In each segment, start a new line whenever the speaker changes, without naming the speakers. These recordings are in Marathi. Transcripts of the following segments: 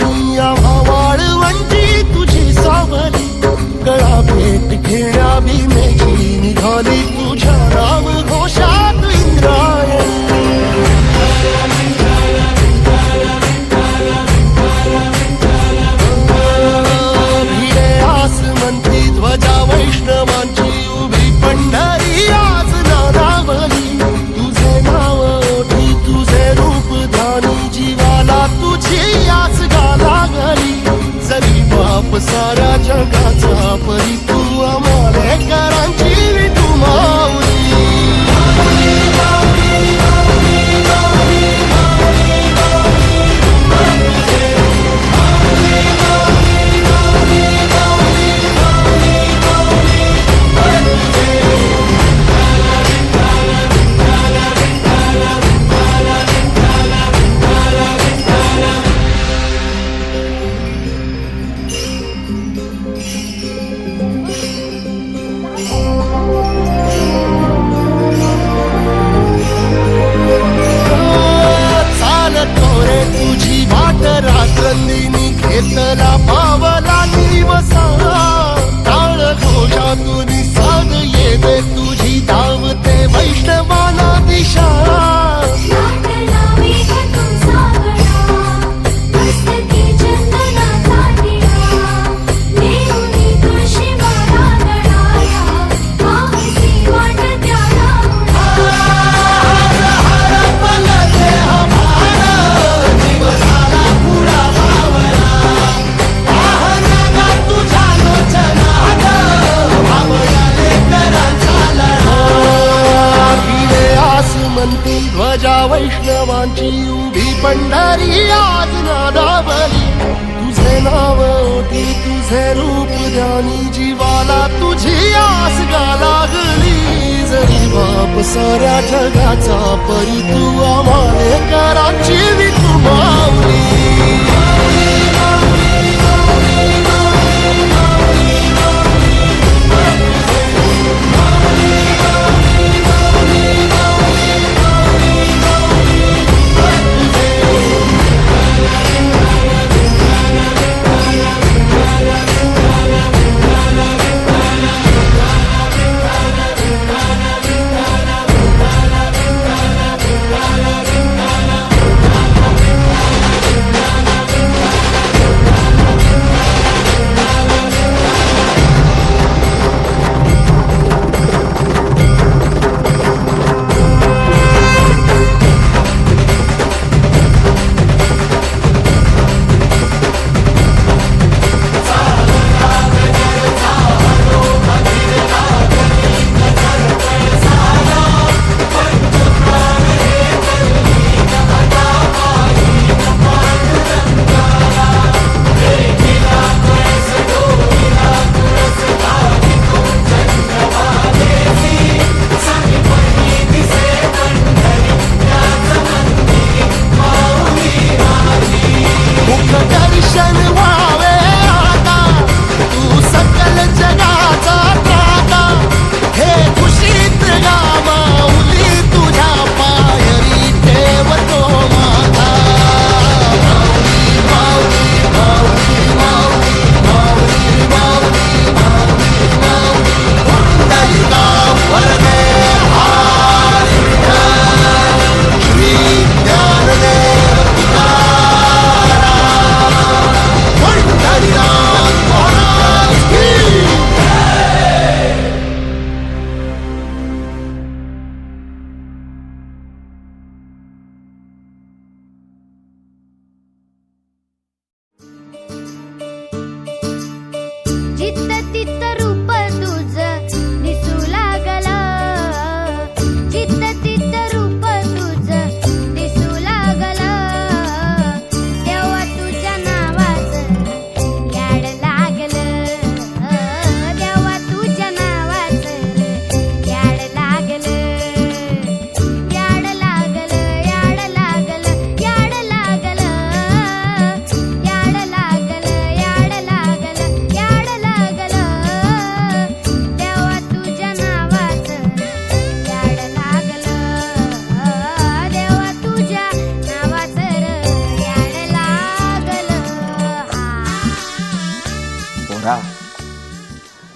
মিয়া ভাবা वैष्णवांची उभी पंढरी आज नादावली. तुझे नाव होती तुझे रूप ध्यानी जीवाला तुझी आस गा लागली. जरी बाप साऱ्या जगाचा परी तू आम्हाला करांची विकू मावली.
Titi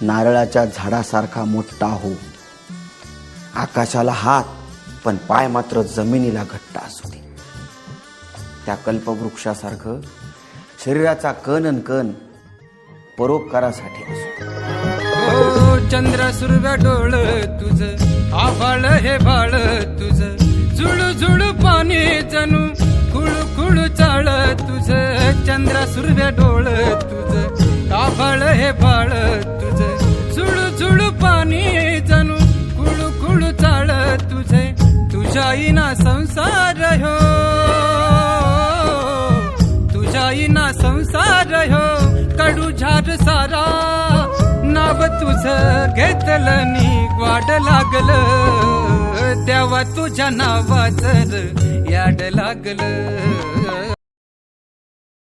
नारळाच्या झाडासारखा मोठा हो. आकाशाला हात पण पाय मात्र जमिनीला घट्ट असू दे. त्या कल्पवृक्षासारखं शरीराचा कण अन कण परोपकारासाठी असू दे.
ओ चंद्र सुरव्या डोळ तुझ. आभाळ हे बाळ तुझ. झुळू झुळू पाणी जणू. कुळू कुळू चाळ तुझ. चंद्र सुरव्या डोळ तुझ. फळ हे फळ तुझ. झुळू झुळू पाणी जणू कुळू कुळू चाळ तुझे. तुझ्या इना संसार हो. तुझ्या इना संसार हो. कडू झाड सारा नाव तुझ घेतलं नी वाट लागल. तेव्हा तुझ्या नावाच याड लागल.